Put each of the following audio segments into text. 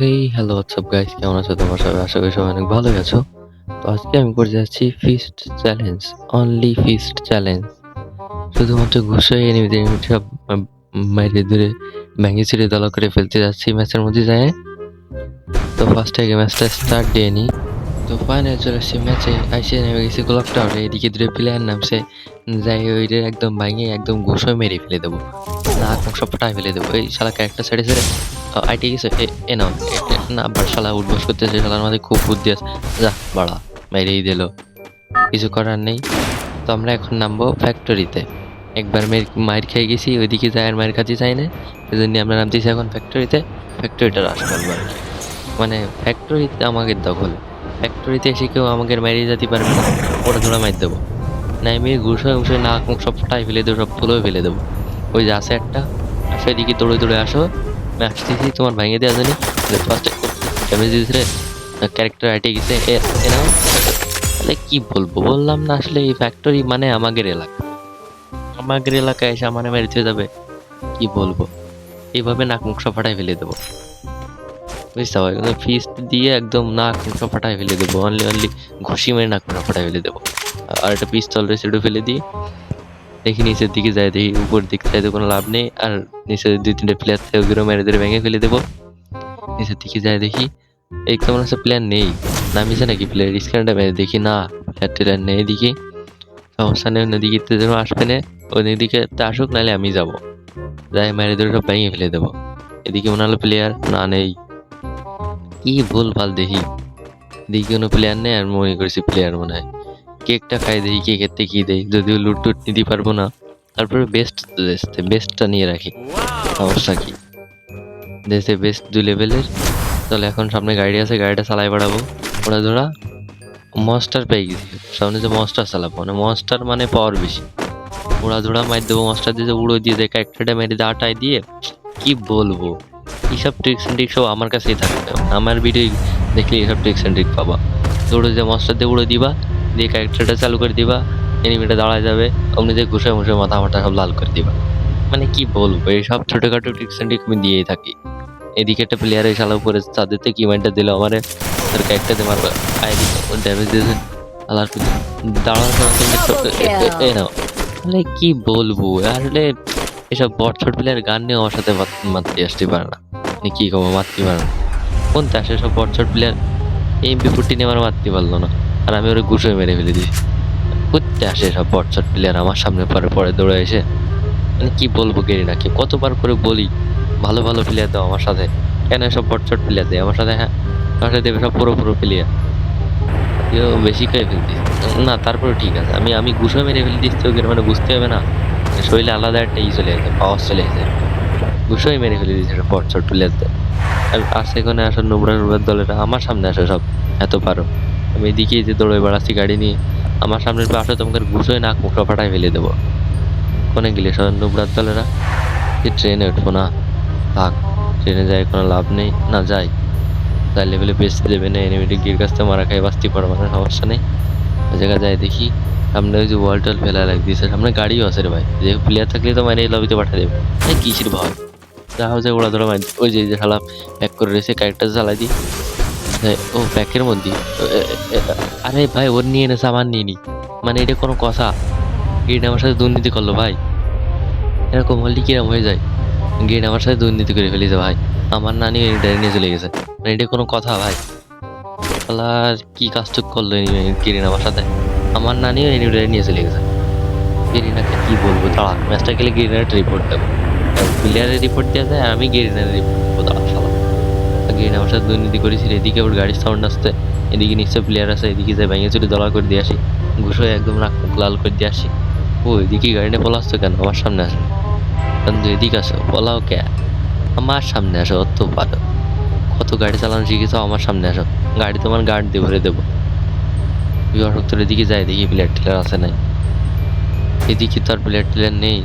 Hey hello WhatsApp guys কেমন আছো তোমার সবাই? আশা করি সবাই অনেক ভালোই আছো। তো আজকে আমি করতে যাচ্ছি fist challenge only fist challenge শুধুমাত্র ঘুষে এনিমিদের সব মাইরে ধরে ভেঙে ছিঁড়ে দলা করে ফেলতে যাচ্ছি ম্যাচের মধ্যে যায়। তো ফার্স্ট আগে ম্যাচটা স্টার্ট দিয়ে নিই তো ফাইনাল চলে আসছি ম্যাচে আইসে নেমে গেছি গোলাপ টাওয়ারে এদিকে দূরে প্লেয়ার নামছে। যাই ওইটা একদম ভাঙে একদম ঘুষে মেরে ফেলে দেবো। না সব ফাটাই ফেলে দেবো। এই শালা ক্যারেক্টার সাইডে ছেড়ে আইটি গেছে, এ- নাও না, আবার শালা উঠবস করতেছে শালার মাঝে খুব বুদ্ধি আছে। যা, বাড়া, মেরেই দিল। কিছু করার নেই। তো আমরা এখন নামবো ফ্যাক্টরিতে একবার মেয়ের মায়ের খেয়ে গেছি, ওইদিকে যায় আর মায়ের কাছে যাই না। এই জন্য আমরা নামতেছি এখন ফ্যাক্টরিতে ফ্যাক্টরিটা রাস করব আর মানে ফ্যাক্টরিতে আমাকে দখল। ফ্যাক্টরিতে এসে কেউ আমাকে মেরিয়ে যেতে পারবে না। ওরা ধরা মার দেবো। না আমি ঘুষে ঘুষে না সব ফাটাই ফেলে দেবো, সব ফুলেও ফেলে দেবো। ওই যে আছে একটা। আসো এদিকে দৌড়ে দৌড়ে আসো। আমি আসতেছি, তোমার ভেঙে দেওয়া জানি ফার্স্টে ড্যামেজ দিয়েছে রে? ক্যারেক্টার আইটে গেছে। এ এ নাও। তাহলে কি বলব? বললাম না আসলে এই ফ্যাক্টরি মানে আমাদের এলাকা। আমাদের এলাকায় এসে আমার মেরেতে যাবে। কি বলব? এইভাবে নাক মুখ সব ফাটাই ফেলে দেবো। বুঝতে পারো ফিস্ট দিয়ে একদম নাক মুখ সব ফেলে দেবো। অনলি অনলি ঘুষি মেরে নাক মুখ সব ফেলে দেবো। আর একটা পিস্তল রয়েছে ফেলে দিই। দেখি নিচের দিকে যায় দেখি উপর দিক চাইতে কোনো লাভ নেই। আর নিচে দুই তিনটে প্লেয়ার থেকে ওগুলো মেরে ধরে ভেঙে ফেলে দেবো। নিচের দিকে যায় দেখি। এই তো মনে হচ্ছে নেই। নামিছে নাকি প্লেয়ার স্ক্যানটা মেরে দেখি, না প্লেয়ার টেলার নেই দেখি সমস্যা নেই, অন্যদিকে তো যেন আসবে না। ওদিকে তো আসুক, নাহলে আমি যাব। যাই, মেরে ধরে সব ভেঙে ফেলে দেবো। এদিকে মনে হলো প্লেয়ার না, নেই। কি ভুল ভালো দেখি। দেখি কোনো প্লেয়ার নেই, আর মনে করছি প্লেয়ার মনে হয়। কেকটা খাই দেখি, কেকের থেকে কি দেয় যদিও লুট টুট নিতে পারব না। তারপরে বেস্ট দেশতে বেস্টটা নিয়ে রাখি। সমস্যা কি? দেশে বেস্ট দুই লেভেলের তাহলে এখন সামনে গাড়ি আছে, গাড়িটা চালাই বাড়াবো। ওরা ধরা মস্টার পেয়ে গেছি। সামনে যে মস্টার চালাবো মানে মস্টার মানে পাওয়ার বেশি। ওরা ধরা মার দেবো মস্টার দিয়ে উড়ো দিয়ে দেয় ক্যারেক্টারটা মেরে দিয়ে আটায় দিয়ে, কি বলব? এইসব ট্রিক্স অ্যান্ড ট্রিক্স সব আমার কাছেই থাকবে আমার ভিডিও দেখলে এইসব ট্রিক্স অ্যান্ড ট্রিক পাবা। দৌড়ে যে মস্টার দিয়ে উড়ো দিবা দিয়ে ক্যারেক্টারটা চালু করে দিবা এনিমিটা দাঁড়ায় যাবে, অমনি যে ঘুষে ঘুষে মাথা মাথা সব লাল করে দিবা। মানে কি বলব এই সব ছোটোখাটো ট্রিক্স অ্যান্ড আমি দিয়েই থাকি। এদিকে একটা প্লেয়ার এই শালা উপরে চাঁদেতে কি মাইন্ডটা দিল, আমারে, তার ক্যারেক্টার মারবে আইডি ড্যামেজ দিয়েছে? আলার কিন্তু দাঁড়ানো নাও। মানে কি বলব, আসলে এসব বট ছোট প্লেয়ার গান নিয়ে আমার সাথে মাত- আসতে পারে না। মানে কি কমো মারতে পারে না। কোনটা আসে সব বট ছোট প্লেয়ার এমপি ফুটি নিয়ে আমার মারতে পারল না। আর আমি ওরা গুছোয় মেরে ফেলে দিয়েছি করতে আসে সব বটশট প্লেয়ার আমার সামনে পরে পরে দৌড়ে এসে। মানে কি বলব গেরি নাকি? কতবার করে বলি, ভালো ভালো প্লেয়ার দাও আমার সাথে। কেন সব বটশট প্লেয়ার দেয়? আমার সাথে হ্যাঁ আমার সাথে দেবে সব পুরো পুরো প্লেয়ার বেশি করে ফেলতিস না, তারপরে ঠিক আছে। আমি আমি গুছো মেরে ফেলে দিচ্ছি ওকে মানে বুঝতে হবে না। শরীরে আলাদা একটা ই চলে আসে, পাওয়ার চলে আসে। গুছোই মেরে ফেলে দিচ্ছে বটশট প্লেয়ারদের আর সেখানে আসো নোবরা নোবরার দলেরা আমার সামনে আসে সব, এত পারো। আমি এদিকে যে দৌড়ে বেড়াচ্ছি গাড়ি নিয়ে, আমার সামনের পাশে তোমাকে ঘুষোয় নাক মুখটা ফাটাই ফেলে দেবো। কোনে গেলে সব নোবরার দলেরা? যে ট্রেনে উঠবো না। থাক ট্রেনে যায় কোনো লাভ নেই। না যাই। তাই লেভেলে বেচতে দেবে না এনিমিটি গির কাছ মারা খাই বাঁচতে পারব না সমস্যা নেই। ওই জায়গায় যাই দেখি, সামনে ওই যে ওয়াল টল ফেলা লাগ দিয়েছে সামনে গাড়িও আছে রে ভাই। যে প্লেয়ার থাকলে তো মানে এই লবিতে পাঠিয়ে দেবে। কিসের ভয়? যা হচ্ছে ওরা ধরো ওই যে শালা, এক করে রয়েছে ক্যারেক্টার চালাই দিই। ও প্যাকের মধ্যে। আরে ভাই, ওর নিয়ে এনেছে আমার নিয়ে নি। মানে এটা কোনো কথা। গেট আমার সাথে দুর্নীতি করল ভাই। এরকম হলে কিরম হয়ে যায়? গেট আমার সাথে দুর্নীতি করে ফেলেছে ভাই। আমার নানি এটা নিয়ে চলে গেছে। মানে এটা কোনো কথা ভাই। শালার কি কাজটুক করল গেরিন আমার সাথে। আমার নানিও এনিউডারে নিয়ে চলে গেছে। গেরিনাকে কি বলব, দাঁড়া। ম্যাচটা খেলে গেরিনার রিপোর্ট দেবো। প্লেয়ারের রিপোর্ট দেওয়া যায়, আমি গেরিনার রিপোর্ট দাঁড়া আমার সাথে দুর্নীতি করেছিল। এদিকে ওর গাড়ির সাউন্ড আসতে এদিকে নিশ্চয় প্লেয়ার আছে, এদিকে যায় ভেঙে চুরি দলা করে দিয়ে আসি, ঘুষো একদম নাক লাল করে দিয়ে আসি। ও, এদিকে গাড়ি নিয়ে পলা আসতো কেন? আমার সামনে আসো। কিন্তু এদিকে আসো, পলাও কে? আমার সামনে আসো, অত পারো কত গাড়ি চালানো শিখেছো, আমার সামনে আসো। গাড়ি তোমার গার্ড দিয়ে ভরে দেবো। তোর এদিকে যায় দেখি প্লেয়ার টিলার আছে নাই। এদিকে তো আর প্লেয়ার টিলার নেই।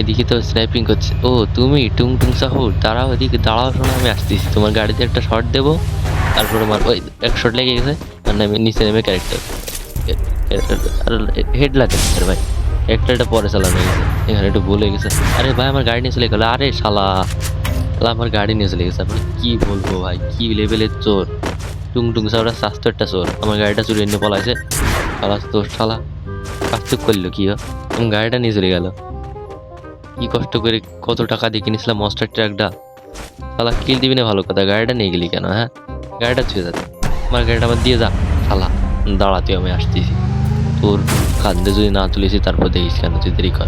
এদিকে তো স্নাইপিং করছে। ও, তুমি টুং টুং সাহুর, দাঁড়াও এদিকে, দাঁড়াও শোনো, আমি আসতেছি। তোমার গাড়িতে একটা শট দেবো, তারপরে আমার ওই, এক শট লেগে গেছে, আর আমি নিচে নেমে ক্যারেক্টার হেড লাগে, আরে ভাই, একটা এটা পরে চালানো গেছে এখানে একটু ভুলে গেছে। আরে ভাই, আমার গাড়ি নিয়ে চলে গেলো। আরে শালা আমার গাড়ি নিয়ে চলে গেছে। আপনি কি বলব ভাই, কি লেভেলের চোর? টুং টুং সাউরা স্বাস্থ্য একটা চোর। আমার গাড়িটা চুরি এনে পলাইছে। শালা, তোর শালা, কাজটুক করল কি হয়? আমার গাড়িটা নিয়ে চলে গেল। কি কষ্ট করে কত টাকা দিয়ে কিনেছিলাম মস্টার ট্রাকটা শালা কিল দিবি না ভালো কথা, গাড়িটা নিয়ে গেলি কেন হ্যাঁ? গাড়িটা ছুঁয়ে যাচ্ছে আমার গাড়িটা আমার দিয়ে যা, শালা, দাঁড়া, তুই আমি আসতেছি তোর কান্দে যদি না তুলেছি তারপর দেখিস কেন, তুই দেরি কর।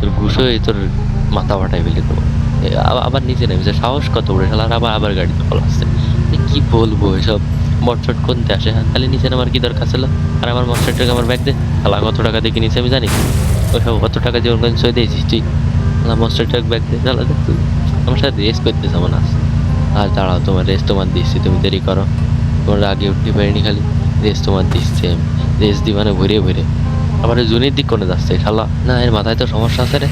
তোর ঘুষো তোর মাথা ফাটাই ফেলে দেবো। আবার- নিচে নেমেছে সাহস কত বড়, শালা আবার আবার গাড়িতে পলাচ্ছে কি বলব এসব? মটশট কোনতে আসে হ্যাঁ? খালি নিচে নামার কি দরকার ছিল? আর আমার মটশটটাকে আমার ব্যাগ দে। শালা, কত টাকা দিয়ে কিনেছি আমি জানি ওসব কত টাকা দিয়ে ওর সই দিয়েছিস তুই? শালা মটশটটাকে ব্যাগ দে শালা দে তুই আমার সাথে রেস করতে যেমন আস আর দাঁড়াও, তোমার রেস তোমার দিচ্ছি, তুমি দেরি করো। আগে উঠতে পারিনি খালি রেস তোমার দিচ্ছি আমি। রেস মানে ভরে ভরে আবার জুনির দিক করে যাচ্ছে না, এর মাথায় তো সমস্যা আছে রে।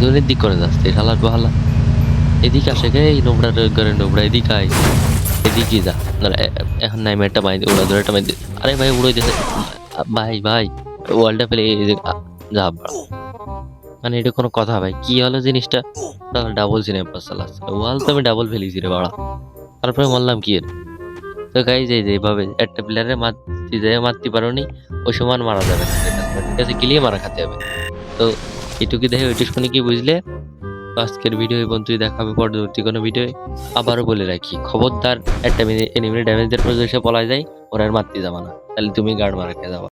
জুনির দিক করে যাচ্ছে শালার বহালা। এদিকে আসে গে এই নোংরা ঘরে নোংরা, এদিকে আয়। এদিকে যা। না এখন নাই একটা মাই উড়া ধরে একটা মাই। আরে ভাই উড়ে দিয়েছে ভাই ভাই ওয়ার্ল্ডটা যে মানে এটা কোনো কথা ভাই, কি হলো জিনিসটা? তাহলে ডাবল সিনেমা পাস চালাচ্ছে ওয়াল তো আমি ডাবল ফেলেছি রে বাড়া। তারপরে বললাম কি এর তো গাই যে যেভাবে একটা প্লেয়ারে মারতে যায় মারতে পারোনি, ওই সমান মারা যাবে না। ঠিক আছে গিলিয়ে মারা খেতে হবে। তো এটুকু দেখে ওইটু শুনে কি বুঝলে? আজকের ভিডিও এই তুই দেখাবে পরবর্তী কোনো ভিডিও আবারও বলে রাখি, খবরদার একটা এনিমি ড্যামেজ দেওয়ার পর এসে পলা যায়, ওরা আর মারতে যাবা না। তাহলে তুমি গার্ড মারা খেয়ে যাবা।